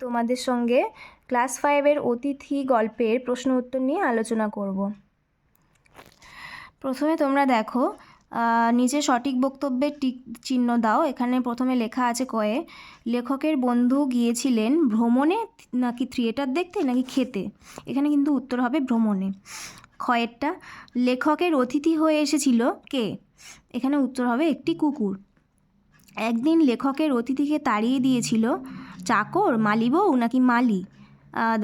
তোমাদের সঙ্গে ক্লাস ফাইভের অতিথি গল্পের প্রশ্ন উত্তর নিয়ে আলোচনা করব। প্রথমে তোমরা দেখো নিচে সঠিক বক্তব্যের টিক চিহ্ন দাও। এখানে প্রথমে লেখা আছে কয়ে, লেখকের বন্ধু গিয়েছিলেন ভ্রমণে, নাকি থিয়েটার দেখতে, নাকি খেতে? এখানে কিন্তু উত্তর হবে ভ্রমণে। ক্ষয়েরটা লেখকের অতিথি হয়ে এসেছিল কে? এখানে উত্তর হবে একটি কুকুর। একদিন লেখকের অতিথিকে তাড়িয়ে দিয়েছিল চাকর, মালি বউ নাকি মালি?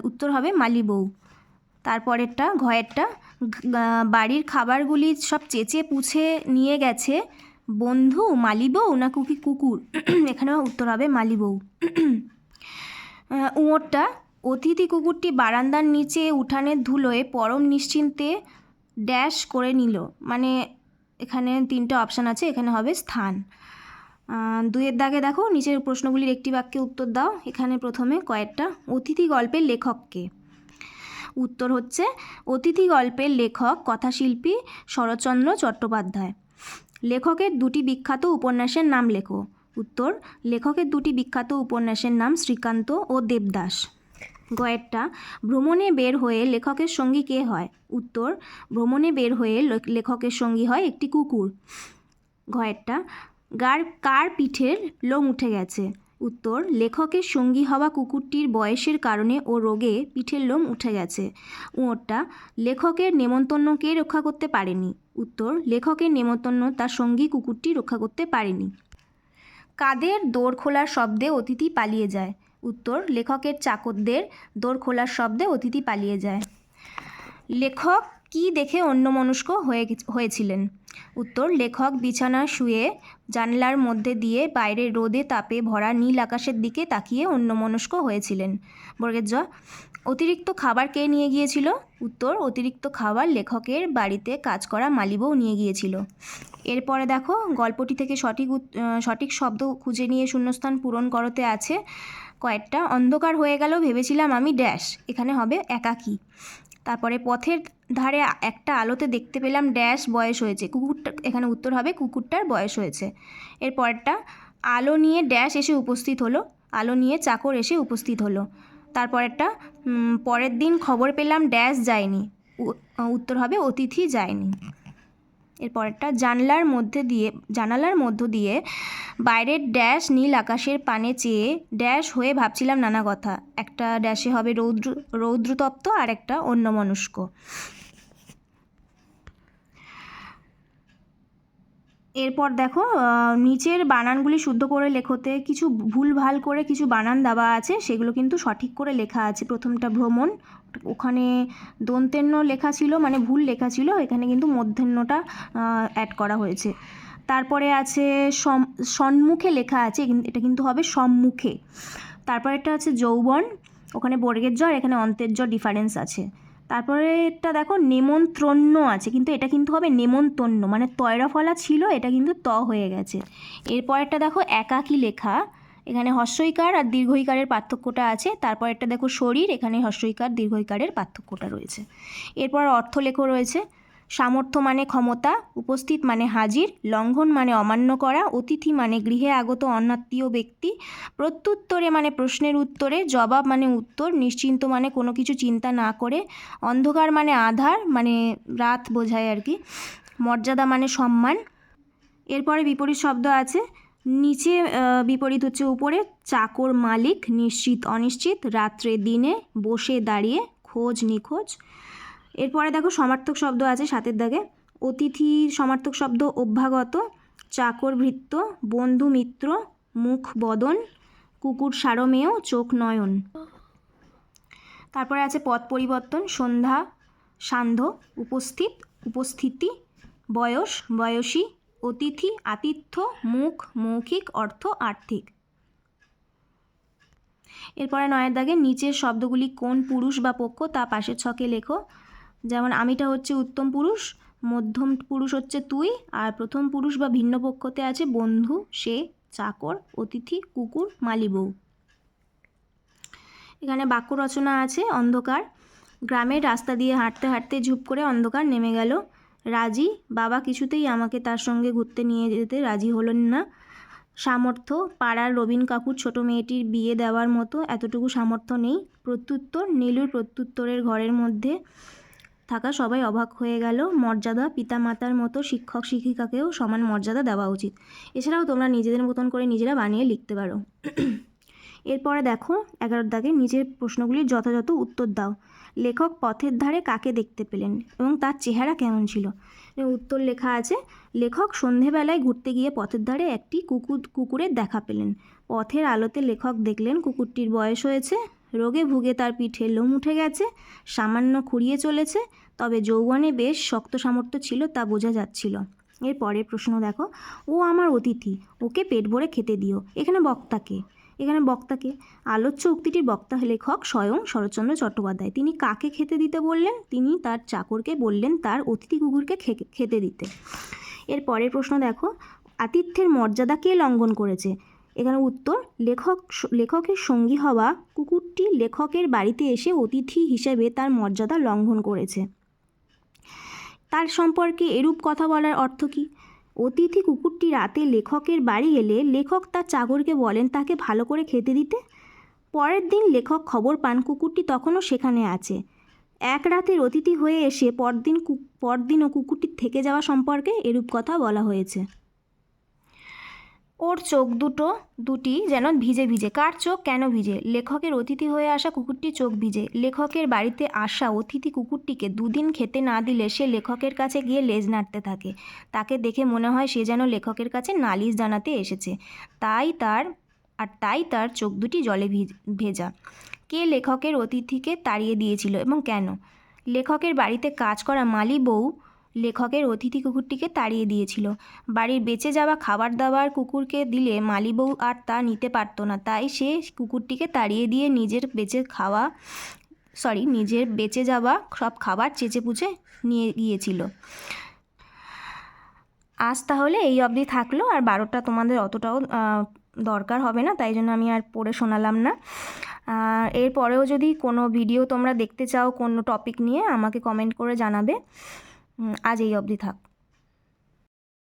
উত্তর হবে মালি বউ। তারপরেরটা, ঘয়েরটা বাড়ির খাবারগুলি সব চেঁচে পুছে নিয়ে গেছে। বন্ধু, মালি বউ না কুকি কুকুর? এখানেও উত্তর হবে মালি বউ। উঁয়োরটা অতিথি কুকুরটি বারান্দার নিচে উঠানের ধুলোয় পরম নিশ্চিন্তে ড্যাশ করে নিল। মানে এখানে তিনটে অপশান আছে, এখানে হবে স্থান। আহ, দুইয়ের দাগে দেখো নিচের প্রশ্নগুলির একটি বাক্যে উত্তর দাও। এখানে প্রথমে কয়েকটা। অতিথি গল্পের লেখককে। উত্তর হচ্ছে অতিথি গল্পের লেখক কথাশিল্পী শরৎচন্দ্র চট্টোপাধ্যায়। লেখকের দুটি বিখ্যাত উপন্যাসের নাম লেখো। উত্তর লেখকের দুটি বিখ্যাত উপন্যাসের নাম শ্রীকান্ত ও দেবদাস। গয়েরটা ভ্রমণে বের হয়ে লেখকের সঙ্গী কে হয়? উত্তর ভ্রমণে বের হয়ে লেখকের সঙ্গী হয় একটি কুকুর। ঘয়েরটা গার, কার পিঠের লোম উঠে গেছে? উত্তর, লেখকের সঙ্গী হওয়া কুকুরটির বয়সের কারণে ও রোগে পিঠের লোম উঠে গেছে। উঁয়োরটা লেখকের নেমন্তন্নকে রক্ষা করতে পারেনি। উত্তর, লেখকের নেমন্তন্ন তার সঙ্গী কুকুরটি রক্ষা করতে পারেনি। কাদের দোর খোলার শব্দে অতিথি পালিয়ে যায়? উত্তর, লেখকের চাকরদের দোর খোলার শব্দে অতিথি পালিয়ে যায়। লেখক কি দেখে অন্যমনস্ক হয়ে হয়েছিলেন? উত্তর, লেখক বিছানা শুয়ে জানলার মধ্যে দিয়ে বাইরে রোদে তাপে ভরা নীল আকাশের দিকে তাকিয়ে অন্যমনস্ক হয়েছিলেন। বর্গের জ, অতিরিক্ত খাবার কে নিয়ে গিয়েছিল? উত্তর, অতিরিক্ত খাবার লেখকের বাড়িতে কাজ করা মালিবও নিয়ে গিয়েছিল। এরপরে দেখো, গল্পটি থেকে সঠিক সঠিক শব্দ খুঁজে নিয়ে শূন্যস্থান পূরণ করতে আছে। কয়েকটা অন্ধকার হয়ে গেল, ভেবেছিলাম আমি ড্যাশ। এখানে হবে একাকী। তারপরে পথের ধারে একটা আলোতে দেখতে পেলাম ড্যাশ বয়স হয়েছে। কুকুরটা, এখানে উত্তর হবে কুকুরটার বয়স হয়েছে। এরপরটা আলো নিয়ে ড্যাশ এসে উপস্থিত হলো। আলো নিয়ে চাকর এসে উপস্থিত হলো। তারপরেরটা পরের দিন খবর পেলাম ড্যাশ যায়নি। উত্তর হবে অতিথি যায়নি। এরপরেরটা জানলার মধ্যে দিয়ে, জানালার মধ্য দিয়ে বাইরের ড্যাশ নীল আকাশের পানে চেয়ে ড্যাশ হয়ে ভাবছিলাম নানা কথা। একটা ড্যাশে হবে রৌদ্র, রৌদ্রতপ্ত আর একটা অন্যমনস্ক। এরপর দেখো নিচের বানানগুলি শুদ্ধ করে লেখোতে কিছু ভুল ভালো করে কিছু বানান দেওয়া আছে, সেগুলো কিন্তু সঠিক করে লেখা আছে প্রথমটা ভ্রমণ। ওখানে দন্তেন্য লেখা ছিল মানে ভুল লেখা ছিল, এখানে কিন্তু মধ্যাহ্নটা অ্যাড করা হয়েছে। তারপরে আছে সম- সম্মুখে লেখা আছে এটা কিন্তু হবে সম্মুখে। তারপরে একটা আছে যৌবন, ওখানে বর্গের জ্বর, এখানে অন্তের জ্বর ডিফারেন্স আছে। তারপরে এটা দেখো নেমন্ত্রণ্য আছে, কিন্তু এটা কিন্তু হবে নেমন্তন্ন মানে তয়রা ফলা ছিল, এটা কিন্তু ত হয়ে গেছে। এরপরেরটা দেখো একাকী লেখা, এখানে হস্যইকার আর দীর্ঘইকারের পার্থক্যটা আছে তারপর একটা দেখো শরীর, এখানে হস্যইকার দীর্ঘইকারের পার্থক্যটা রয়েছে। এরপর অর্থলেখ রয়েছে সামর্থ্য মানে ক্ষমতা, উপস্থিত মানে হাজির, লঙ্ঘন মানে অমান্য করা, অতিথি মানে গৃহে আগত অনাত্মীয় ব্যক্তি, প্রত্যুত্তরে মানে প্রশ্নের উত্তরে, জবাব মানে উত্তর, নিশ্চিন্ত মানে কোনো কিছু চিন্তা না করে, অন্ধকার মানে আধার মানে রাত বোঝায় আর কি, মর্যাদা মানে সম্মান। এরপরে বিপরীত শব্দ আছে, নিচে বিপরীত হচ্ছে উপরে, চাকর মালিক নিশ্চিত অনিশ্চিত, রাত্রে দিনে বসে দাঁড়িয়ে খোঁজ নিখোঁজ এরপরে দেখো সমার্থক শব্দ আছে সাতের দাগে। অতিথি সমার্থক শব্দ অভ্যাগত, চাকর ভৃত্য, বন্ধু মিত্র, মুখ বদন, কুকুর সারমেয়, চোখ নয়ন। তারপরে আছে পথ পরিবর্তন, সন্ধ্যা, সান্ধ্য, উপস্থিত, উপস্থিতি, বয়স, বয়সী, অতিথি, আতিথ্য, মুখ, মৌখিক, অর্থ, আর্থিক। এরপরে নয়ের দাগে নিচের শব্দগুলি কোন পুরুষ বা পক্ষ তা পাশের ছকে লেখো। যেমন আমিটা হচ্ছে উত্তম পুরুষ, মধ্যম পুরুষ হচ্ছে তুই, আর প্রথম পুরুষ বা ভিন্ন পক্ষতে আছে বন্ধু, সে, চাকর, অতিথি, কুকুর মালিবউ এখানে বাক্য রচনা আছে, অন্ধকার। গ্রামের রাস্তা দিয়ে হাঁটতে হাঁটতে ঝুপ করে অন্ধকার নেমে গেল। রাজি, বাবা কিছুতেই আমাকে তার সঙ্গে ঘুরতে নিয়ে যেতে রাজি হলেন না। সামর্থ্য, পাড়ার রবীন কাকুর ছোট মেয়েটির বিয়ে দেওয়ার মতো এতটুকু সামর্থ্য নেই। প্রত্যুত্তর, নীলুর প্রত্যুত্তরের ঘরের মধ্যে থাকা সবাই অবাক হয়ে গেল। মর্যাদা পিতামাতার মতো শিক্ষক শিক্ষিকাকেও সমান মর্যাদা দেওয়া উচিত। এছাড়াও তোমরা নিজেদের মতন করে নিজেরা বানিয়ে লিখতে পারো। এরপরে দেখো, এগারোর দাগে নিজের প্রশ্নগুলির যথাযথ উত্তর দাও। লেখক পথের ধারে কাকে দেখতে পেলেন এবং তার চেহারা কেমন ছিল? উত্তর লেখা আছে, লেখক সন্ধেবেলায় ঘুরতে গিয়ে পথের ধারে একটি কুকুর, কুকুরের দেখা পেলেন। পথের আলোতে লেখক দেখলেন কুকুরটির বয়স হয়েছে রোগে ভুগে তার পিঠে লোম উঠে গেছে, সামান্য খুঁড়িয়ে চলেছে, তবে যৌবনে বেশ শক্ত সামর্থ্য ছিল তা বোঝা যাচ্ছিল। এর পরের প্রশ্ন দেখো, ও আমার অতিথি, ওকে পেট ভরে খেতে দিও, এখানে বক্তাকে এখানে বক্তাকে আলোচ্য উক্তিটির বক্তা লেখক স্বয়ং শরৎচন্দ্র চট্টোপাধ্যায়, তিনি কাকে খেতে দিতে বললেন? তিনি তার চাকরকে বললেন তার অতিথি কুকুরকে খেতে দিতে। এর পরের প্রশ্ন দেখো, আতিথ্যের মর্যাদা কে লঙ্ঘন করেছে? এখানে উত্তর, লেখক লেখকের সঙ্গী হওয়া কুকুরটি লেখকের বাড়িতে এসে অতিথি হিসেবে তার মর্যাদা লঙ্ঘন করেছে। তার সম্পর্কে এরূপ কথা বলার অর্থ কী? অতিথি কুকুরটি রাতে লেখকের বাড়ি এলে লেখক তার চাকরকে বলেন, তাকে ভালো করে খেতে দিতে। পরের দিন লেখক খবর পান, কুকুরটি তখনও সেখানে আছে। এক রাতের অতিথি হয়ে এসে পরদিন পরদিনও কুকুরটির থেকে যাওয়া সম্পর্কে এরূপ কথা বলা হয়েছে। ওর চোখ দুটো, দুটি যেন ভিজে ভিজে। কার চোখ কেন ভিজে? লেখকের অতিথি হয়ে আসা কুকুরটি চোখ ভিজে। লেখকের বাড়িতে আসা অতিথি কুকুরটিকে দুদিন খেতে না দিলে সে লেখকের কাছে গিয়ে লেজ নাড়তে থাকে। তাকে দেখে মনে হয় সে যেন লেখকের কাছে নালিশ জানাতে এসেছে। তাই তার, আর তাই তার চোখ দুটি জলে ভিজ- কে লেখকের অতিথিকে তাড়িয়ে দিয়েছিল এবং কেন? লেখকের বাড়িতে কাজ করা মালি বউ লেখকের অতিথি কুকুরটিকে তাড়িয়ে দিয়েছিল। বাড়ির বেঁচে যাওয়া খাবার দাবার কুকুরকে দিলে মালি বউ আর তা নিতে পারতো না। তাই সে কুকুরটিকে তাড়িয়ে দিয়ে নিজের বেঁচে খাওয়া সরি নিজের বেঁচে যাওয়া সব খাবার চেঁচে পুচে নিয়ে গিয়েছিল। আজ তাহলে এই অবধি থাকল। আর বারোটা তোমাদের অতটাও দরকার হবে না, তাই জন্য আমি আর পড়ে শোনালাম না। এরপরেও যদি কোনো ভিডিও তোমরা দেখতে চাও কোনো টপিক নিয়ে, আমাকে কমেন্ট করে জানাবে। আজ এই অবধি থাক।